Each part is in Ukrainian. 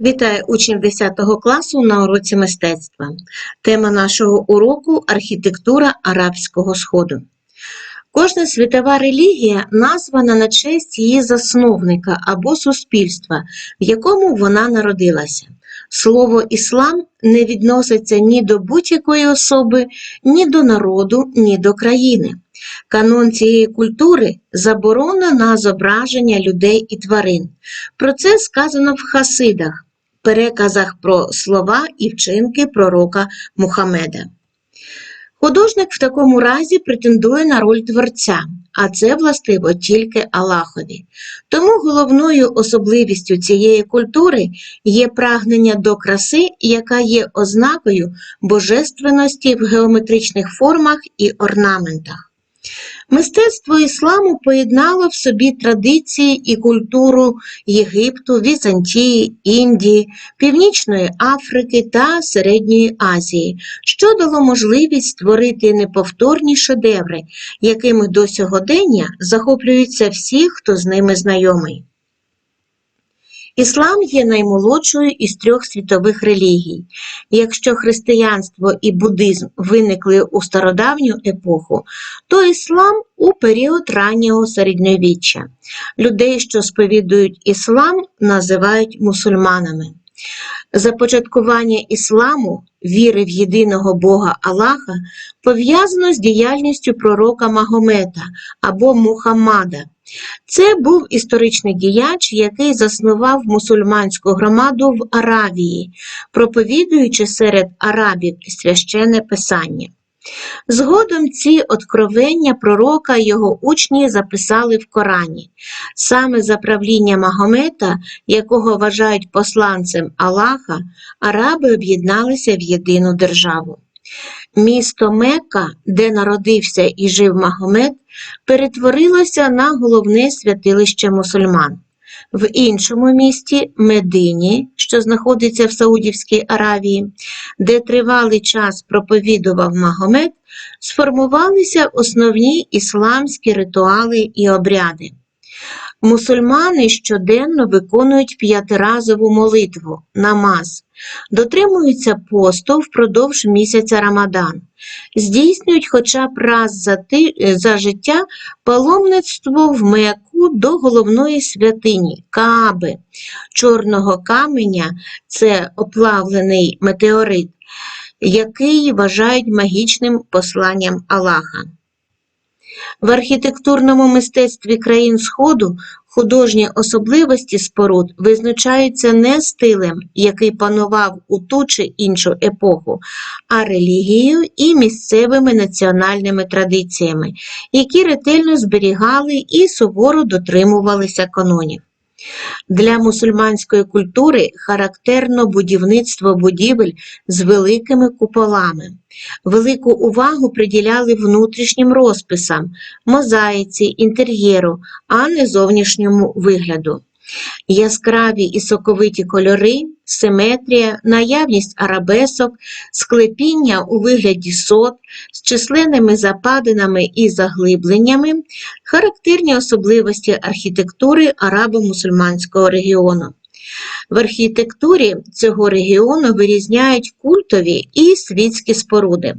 Вітаю учнів 10 класу на уроці мистецтва. Тема нашого уроку архітектура Арабського Сходу. Кожна світова релігія названа на честь її засновника або суспільства, в якому вона народилася. Слово іслам не відноситься ні до будь-якої особи, ні до народу, ні до країни. Канон цієї культури заборона на зображення людей і тварин. Про це сказано в Хасидах, переказах про слова і вчинки пророка Мухаммеда. Художник в такому разі претендує на роль творця, а це властиво тільки Аллахові. Тому головною особливістю цієї культури є прагнення до краси, яка є ознакою божественності в геометричних формах і орнаментах. Мистецтво ісламу поєднало в собі традиції і культуру Єгипту, Візантії, Індії, Північної Африки та Середньої Азії, що дало можливість створити неповторні шедеври, якими до сьогодення захоплюються всі, хто з ними знайомий. Іслам є наймолодшою із трьох світових релігій. Якщо християнство і буддизм виникли у стародавню епоху, то іслам у період раннього середньовіччя. Людей, що сповідують іслам, називають мусульманами. Започаткування ісламу, віри в єдиного Бога Аллаха, пов'язано з діяльністю пророка Магомета або Мухаммада. Це був історичний діяч, який заснував мусульманську громаду в Аравії, проповідуючи серед арабів священне писання. Згодом ці откровення пророка і його учні записали в Корані. Саме за правління Магомета, якого вважають посланцем Аллаха, араби об'єдналися в єдину державу. Місто Мекка, де народився і жив Магомед, перетворилося на головне святилище мусульман. В іншому місті Медині, що знаходиться в Саудівській Аравії, де тривалий час проповідував Магомед, сформувалися основні ісламські ритуали і обряди. Мусульмани щоденно виконують п'ятиразову молитву намаз, дотримуються посту впродовж місяця Рамадан, здійснюють хоча б раз за, ти, за життя паломництво в Мекку до головної святині Кааби, чорного каменя це оплавлений метеорит, який вважають магічним посланням Аллаха. В архітектурному мистецтві країн Сходу художні особливості споруд визначаються не стилем, який панував у ту чи іншу епоху, а релігією і місцевими національними традиціями, які ретельно зберігали і суворо дотримувалися канонів. Для мусульманської культури характерно будівництво будівель з великими куполами. Велику увагу приділяли внутрішнім розписам, мозаїці, інтер'єру, а не зовнішньому вигляду. Яскраві і соковиті кольори, симетрія, наявність арабесок, склепіння у вигляді сот з численними западинами і заглибленнями характерні особливості архітектури арабо-мусульманського регіону. В архітектурі цього регіону вирізняють культові і світські споруди.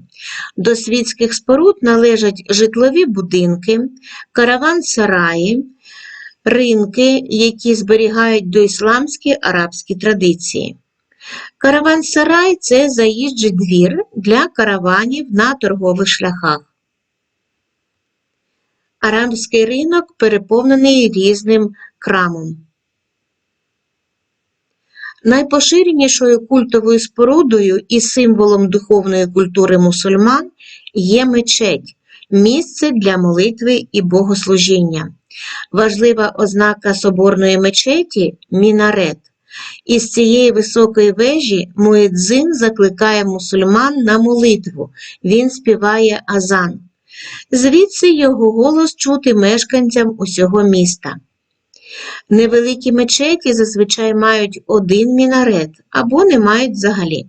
До світських споруд належать житлові будинки, караван-сараї, ринки, які зберігають доісламські арабські традиції. Караван-сарай – це заїжджий двір для караванів на торгових шляхах. Арабський ринок переповнений різним крамом. Найпоширенішою культовою спорудою і символом духовної культури мусульман є мечеть місце для молитви і богослужіння. Важлива ознака соборної мечеті мінарет. Із цієї високої вежі Муедзин закликає мусульман на молитву, він співає азан. Звідси його голос чути мешканцям усього міста. Невеликі мечеті зазвичай мають один мінарет або не мають взагалі.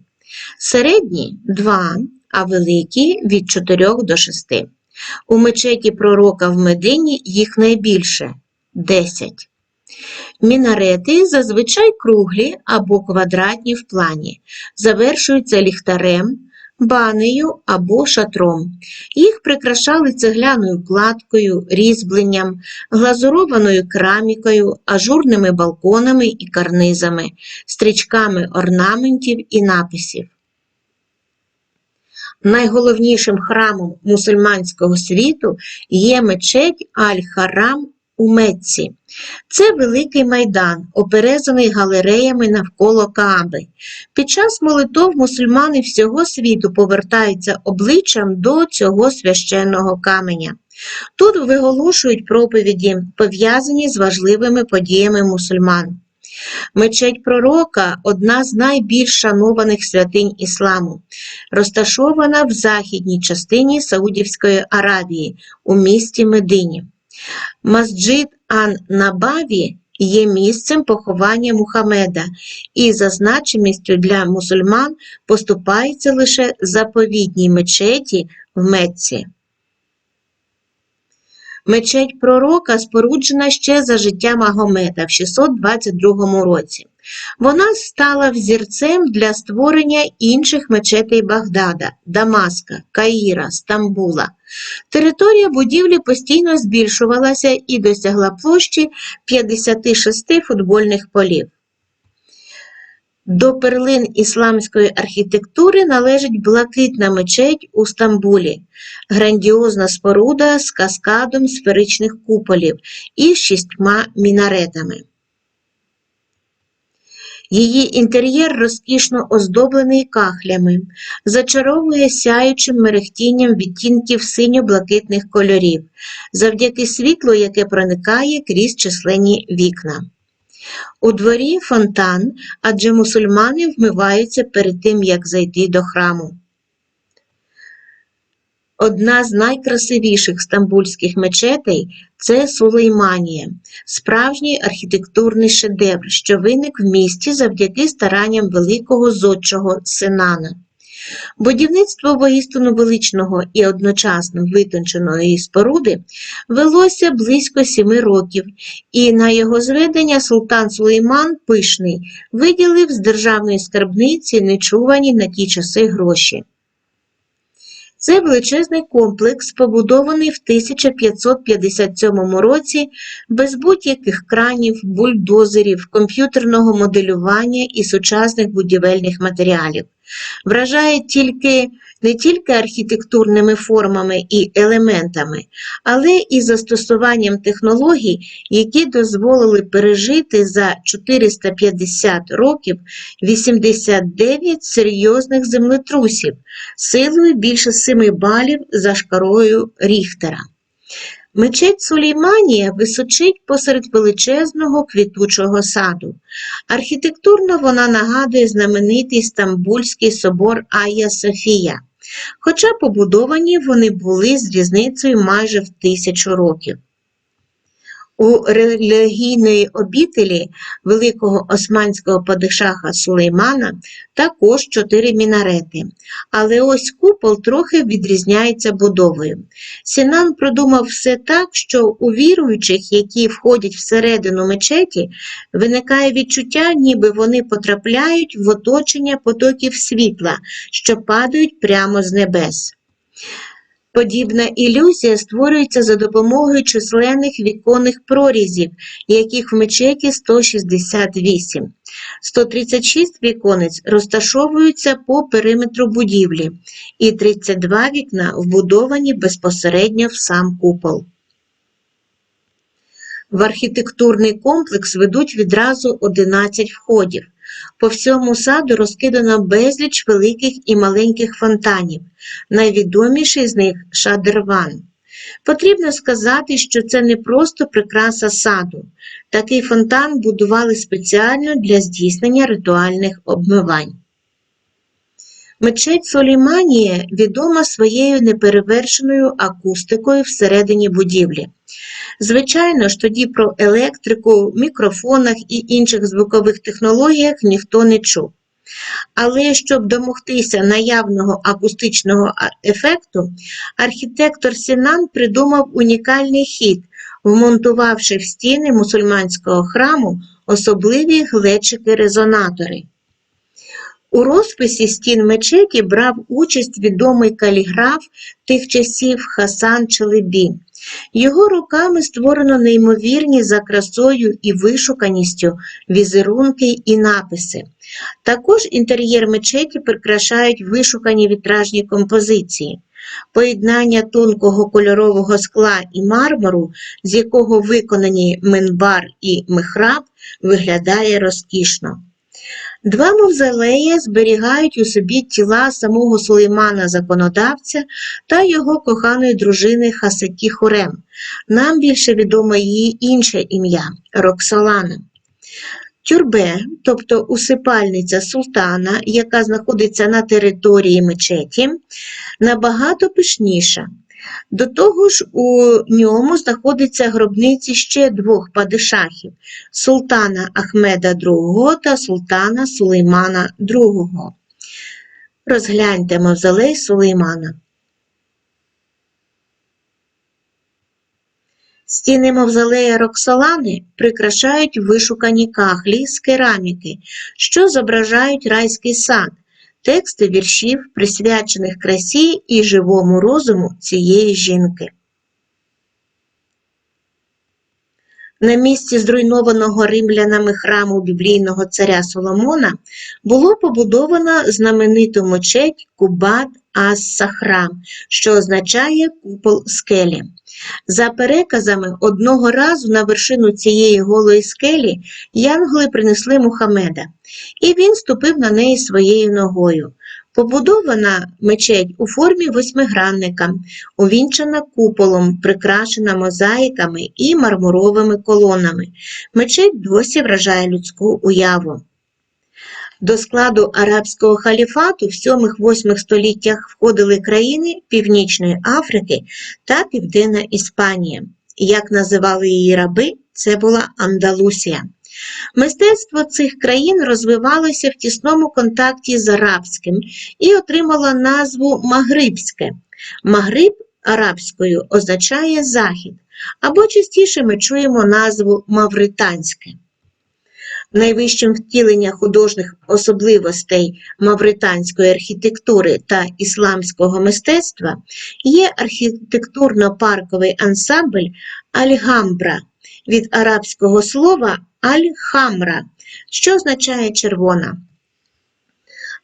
Середні два, а великі від 4 до 6. У мечеті пророка в Медині їх найбільше 10. Мінарети зазвичай круглі або квадратні в плані, завершуються ліхтарем, банею або шатром. Їх прикрашали цегляною кладкою, різьбленням, глазурованою керамікою, ажурними балконами і карнизами, стрічками орнаментів і написів. Найголовнішим храмом мусульманського світу є мечеть Аль-Харам у Мекці. Це великий майдан, оперезаний галереями навколо Кааби. Під час молитов мусульмани всього світу повертаються обличчям до цього священного каменя. Тут виголошують проповіді, пов'язані з важливими подіями мусульман. Мечеть пророка одна з найбільш шанованих святинь ісламу, розташована в західній частині Саудівської Аравії у місті Медині. Масджид Ан-Набаві є місцем поховання Мухаммеда і за значимістю для мусульман поступається лише заповідній мечеті в Мекці. Мечеть пророка споруджена ще за життя Магомета в 622 році. Вона стала взірцем для створення інших мечетей Багдада, Дамаска, Каїра, Стамбула. Територія будівлі постійно збільшувалася і досягла площі 56 футбольних полів. До перлин ісламської архітектури належить блакитна мечеть у Стамбулі, грандіозна споруда з каскадом сферичних куполів і шістьма мінаретами. Її інтер'єр розкішно оздоблений кахлями, зачаровує сяючим мерехтінням відтінків синьо-блакитних кольорів, завдяки світлу, яке проникає крізь численні вікна. У дворі фонтан, адже мусульмани вмиваються перед тим, як зайти до храму. Одна з найкрасивіших стамбульських мечетей це Сулейманія, справжній архітектурний шедевр, що виник в місті завдяки старанням великого зодчого Синана. Будівництво воістину величного і одночасно витонченої споруди велося близько сіми років, і на його зведення султан Сулейман Пишний виділив з державної скарбниці нечувані на ті часи гроші. Це величезний комплекс, побудований в 1557 році без будь-яких кранів, бульдозерів, комп'ютерного моделювання і сучасних будівельних матеріалів. Вражає тільки не тільки архітектурними формами і елементами, але і застосуванням технологій, які дозволили пережити за 450 років 89 серйозних землетрусів силою більше 7 балів за шкарою Ріхтера. Мечеть Сулейманія височить посеред величезного квітучого саду. Архітектурно вона нагадує знаменитий Стамбульський собор Айя Софія, хоча побудовані вони були з різницею майже в тисячу років. У релігійної обітелі великого османського падишаха Сулеймана також чотири мінарети, але ось купол трохи відрізняється будовою. Сінан продумав все так, що у віруючих, які входять всередину мечеті, виникає відчуття, ніби вони потрапляють в оточення потоків світла, що падають прямо з небес. Подібна ілюзія створюється за допомогою численних віконних прорізів, яких в мечеті 168. 136 віконець розташовуються по периметру будівлі, і 32 вікна вбудовані безпосередньо в сам купол. В архітектурний комплекс ведуть відразу 11 входів. По всьому саду розкидано безліч великих і маленьких фонтанів, найвідоміший з них Шадерван. Потрібно сказати, що це не просто прикраса саду. Такий фонтан будували спеціально для здійснення ритуальних обмивань. Мечеть Соліманія відома своєю неперевершеною акустикою всередині будівлі. Звичайно ж, тоді про електрику, мікрофонах і інших звукових технологіях ніхто не чув. Але щоб домогтися наявного акустичного ефекту, архітектор Сінан придумав унікальний хід, вмонтувавши в стіни мусульманського храму особливі глечики-резонатори. У розписі стін мечеті брав участь відомий каліграф тих часів Хасан Челебі. Його руками створено неймовірні за красою і вишуканістю візерунки і написи. Також інтер'єр мечеті прикрашають вишукані вітражні композиції. Поєднання тонкого кольорового скла і мармуру, з якого виконані минбар і михраб, виглядає розкішно. Два мавзолеї зберігають у собі тіла самого Сулеймана законодавця та його коханої дружини Хасакі Хорем. Нам більше відомо її інше ім'я Роксолана. Тюрбе, тобто усипальниця султана, яка знаходиться на території мечеті, набагато пишніша. До того ж, у ньому знаходяться гробниці ще двох падишахів султана Ахмеда II та султана Сулеймана II. Розгляньте мавзолей Сулеймана. Стіни мавзолея Роксолани прикрашають вишукані кахлі з кераміки, що зображають райський сад, тексти віршів, присвячених красі і живому розуму цієї жінки. На місці зруйнованого римлянами храму біблійного царя Соломона було побудовано знамениту мечеть Кубат ас-Сахра, що означає купол скелі. За переказами, одного разу на вершину цієї голої скелі янголи принесли Мухамеда, і він ступив на неї своєю ногою. Побудована мечеть у формі восьмигранника, увінчана куполом, прикрашена мозаїками і мармуровими колонами. Мечеть досі вражає людську уяву. До складу арабського халіфату в 7-8 століттях входили країни Північної Африки та Південна Іспанія. Як називали її раби, це була Андалусія. Мистецтво цих країн розвивалося в тісному контакті з арабським і отримало назву Магрибське. Магриб арабською означає захід, або частіше ми чуємо назву Мавританське. Найвищим втілення художніх особливостей мавританської архітектури та ісламського мистецтва є архітектурно-парковий ансамбль Аль-Гамбра від арабського слова Аль-Хамра, що означає червона.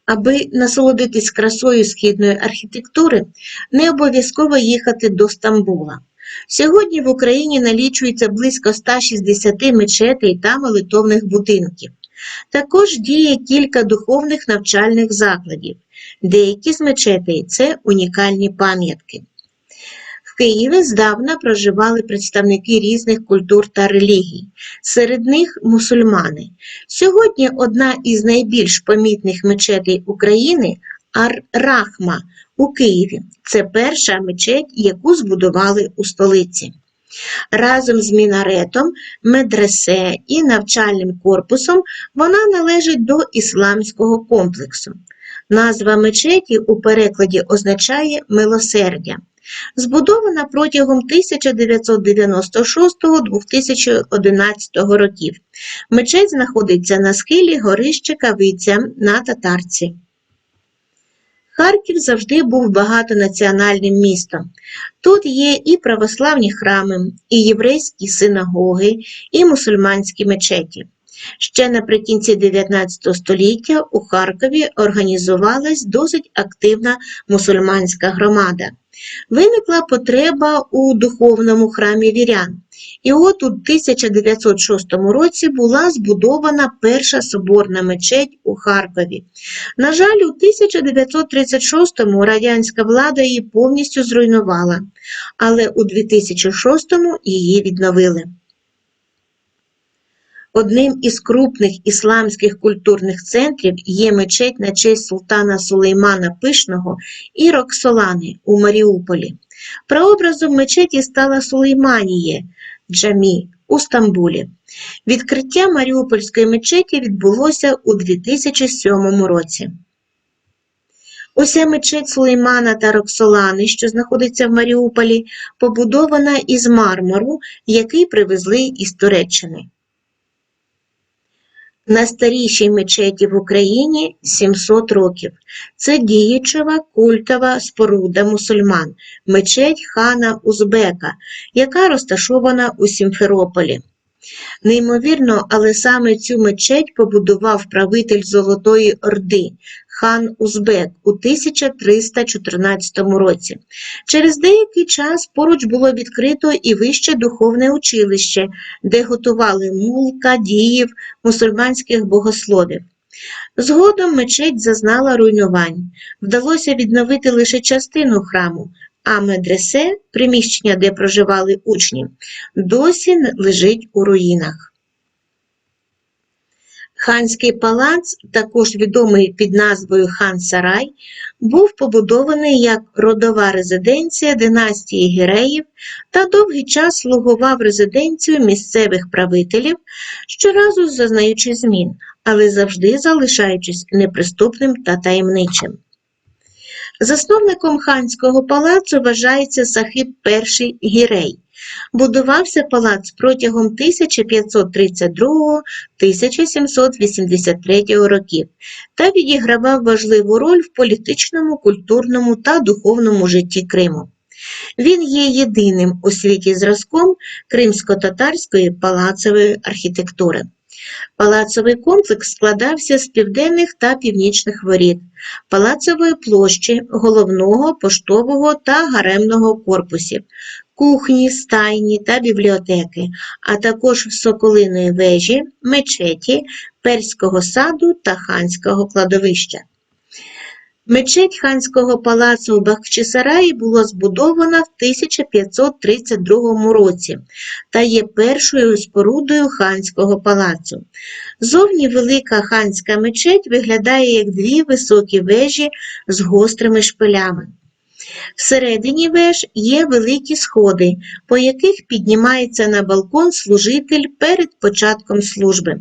Аби насолодитись красою східної архітектури, не обов'язково їхати до Стамбула. Сьогодні в Україні налічується близько 160 мечетей та молитовних будинків. Також діє кілька духовних навчальних закладів. Деякі з мечетей це унікальні пам'ятки. В Києві здавна проживали представники різних культур та релігій, серед них мусульмани. Сьогодні одна із найбільш помітних мечетей України Ар-Рахма у Києві. Це перша мечеть, яку збудували у столиці. Разом з мінаретом, медресе і навчальним корпусом вона належить до ісламського комплексу. Назва мечеті у перекладі означає милосердя. Збудована протягом 1996-2011 років. Мечеть знаходиться на схилі горища Кавиця на Татарці. Харків завжди був багатонаціональним містом. Тут є і православні храми, і єврейські синагоги, і мусульманські мечеті. Ще наприкінці 19 століття у Харкові організувалась досить активна мусульманська громада. Виникла потреба у духовному храмі вірян. І от у 1906 році була збудована перша соборна мечеть у Харкові. На жаль, у 1936-му радянська влада її повністю зруйнувала, але у 2006-му її відновили. Одним із крупних ісламських культурних центрів є мечеть на честь султана Сулеймана Пишного і Роксолани у Маріуполі. Прообразом мечеті стала Сулейманіє Джамі у Стамбулі. Відкриття Маріупольської мечеті відбулося у 2007 році. Уся мечеть Сулеймана та Роксолани, що знаходиться в Маріуполі, побудована із мармуру, який привезли із Туреччини. Найстарішій мечеті в Україні 700 років. Це діючева культова споруда мусульман, мечеть хана Узбека, яка розташована у Сімферополі. Неймовірно, але саме цю мечеть побудував правитель Золотої Орди хан Узбек у 1314 році. Через деякий час поруч було відкрито і вище духовне училище, де готували мулка, діїв, мусульманських богословів. Згодом мечеть зазнала руйнувань. Вдалося відновити лише частину храму, а медресе, приміщення, де проживали учні, досі лежить у руїнах. Ханський палац, також відомий під назвою Хан Сарай, був побудований як родова резиденція династії Гіреїв та довгий час слугував резиденцію місцевих правителів, щоразу зазнаючи змін, але завжди залишаючись неприступним та таємничим. Засновником ханського палацу вважається Сахиб І Гірей. Будувався палац протягом 1532-1783 років та відігравав важливу роль в політичному, культурному та духовному житті Криму. Він є єдиним у світі зразком кримсько-татарської палацової архітектури. Палацовий комплекс складався з південних та північних воріт, палацової площі, головного, поштового та гаремного корпусів, кухні, стайні та бібліотеки, а також соколиної вежі, мечеті, перського саду та ханського кладовища. Мечеть ханського палацу в Бахчисараї була збудована в 1532 році та є першою спорудою ханського палацу. Зовні велика ханська мечеть виглядає як дві високі вежі з гострими шпилями. Всередині веж є великі сходи, по яких піднімається на балкон служитель перед початком служби.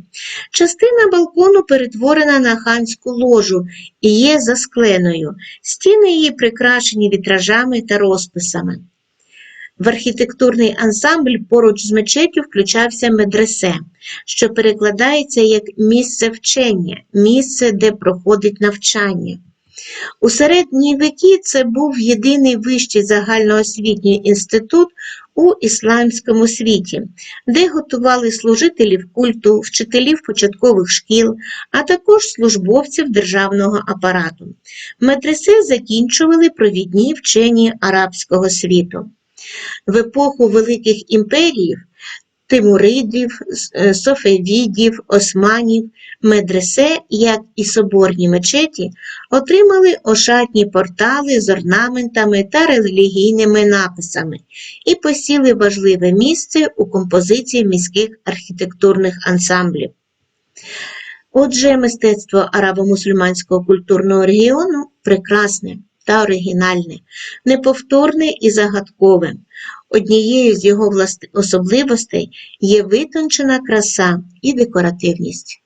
Частина балкону перетворена на ханську ложу і є заскленою. Стіни її прикрашені вітражами та розписами. В архітектурний ансамбль поруч з мечеттю включався медресе, що перекладається як місце вчення, місце, де проходить навчання. У середні віки це був єдиний вищий загальноосвітній інститут у ісламському світі, де готували служителів культу, вчителів початкових шкіл, а також службовців державного апарату. Медресе закінчували провідні вчені арабського світу. В епоху великих імперій Тимуридів, е, Софевідів, Османів, медресе, як і соборні мечеті, отримали ошатні портали з орнаментами та релігійними написами і посіли важливе місце у композиції міських архітектурних ансамблів. Отже, мистецтво арабо-мусульманського культурного регіону прекрасне та оригінальне, неповторне і загадкове. Однією з його особливостей є витончена краса і декоративність.